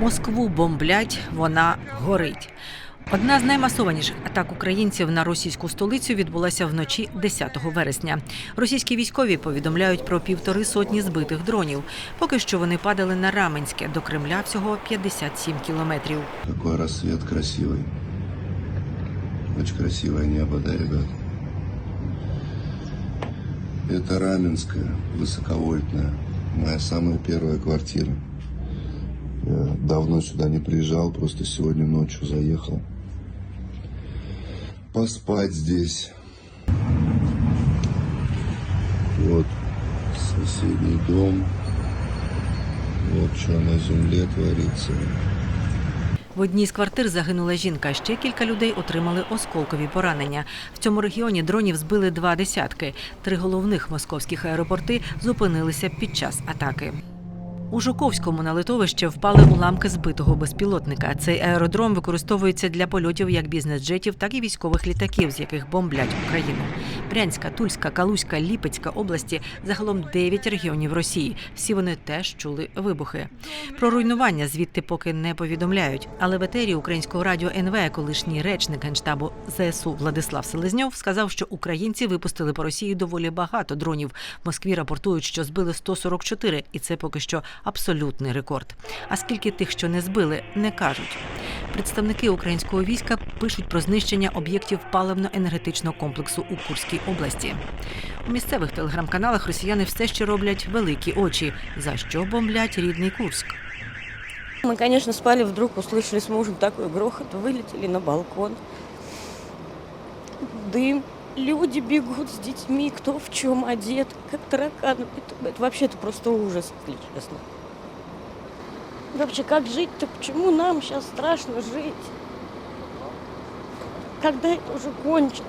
Москву бомблять, вона горить. Одна з наймасованіших атак українців на російську столицю відбулася вночі 10 вересня. Російські військові повідомляють про півтори сотні збитих дронів. Поки що вони падали на Раменське до Кремля всього 57 кілометрів. Какой рассвет красивый. Очень красивое небо, да, ребят? Это Раменская, высоковольтная. Моя самая первая квартира. Давно сюда не приезжал, просто сегодня ночью заехал. Поспать здесь. Вот соседний дом. Вот что на земле творится. В одній з квартир загинула жінка. Ще кілька людей отримали осколкові поранення. В цьому регіоні дронів збили два десятки. Три головних московських аеропорти зупинилися під час атаки. У Жуковському на литовище впали уламки збитого безпілотника. Цей аеродром використовується для польотів як бізнес-джетів, так і військових літаків, з яких бомблять Україну. Брянська, Тульська, Калузька, Ліпецька області загалом 9 регіонів Росії. Всі вони теж чули вибухи. Про руйнування звідти поки не повідомляють. Але в етері українського радіо НВ, колишній речник генштабу ЗСУ Владислав Селезньов сказав, що українці випустили по Росії доволі багато дронів. В Москві рапортують, що збили 144, і це поки що абсолютний рекорд. А скільки тих, що не збили, не кажуть. Представники українського війська пишуть про знищення об'єктів паливно-енергетичного комплексу у Курській області. У місцевих телеграм-каналах росіяни все ще роблять великі очі, за що бомблять рідний Курськ. Мы, конечно, спали, вдруг услышали с мужем такой грохот, вылетели на балкон. Дым, Люди бегут с детьми, кто в чем одет, как тараканы. Это, это вообще это просто ужас, если честно. Вообще, как жить-то? Почему нам сейчас страшно жить? Когда это уже кончится?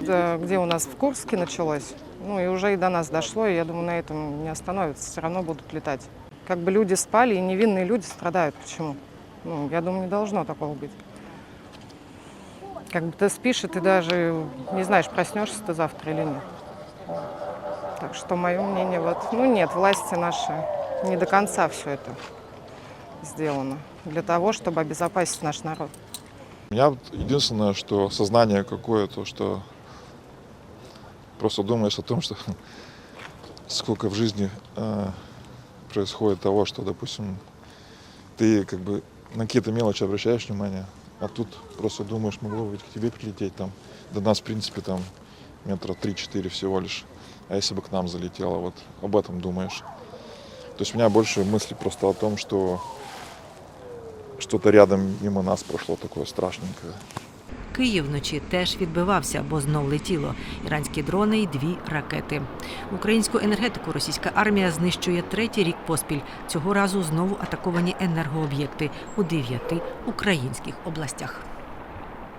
Да, где у нас в Курске началось. Ну и уже и до нас дошло, и я думаю, на этом не остановится, все равно будут летать. Как бы люди спали, и невинные люди страдают. Почему? Ну, я думаю, не должно такого быть. Как бы ты спишь, и ты даже не знаешь, проснешься ты завтра или нет. Так что мое мнение, вот, ну нет, власти наши не до конца все это сделано для того, чтобы обезопасить наш народ. У меня единственное, что сознание какое-то, что просто думаешь о том, что сколько в жизни э, происходит того, что, допустим, ты как бы на какие-то мелочи обращаешь внимание, а тут просто думаешь, могло бы к тебе прилететь там. До нас, в принципе, там метра 3-4 всего лишь. А если бы к нам залетело, вот об этом думаешь. То есть у меня больше мысли просто о том, что что-то рядом мимо нас прошло такое страшненькое. Київ вночі теж відбивався, бо знов летіло. Іранські дрони й дві ракети. Українську енергетику російська армія знищує третій рік поспіль. Цього разу знову атаковані енергооб'єкти у дев'яти українських областях.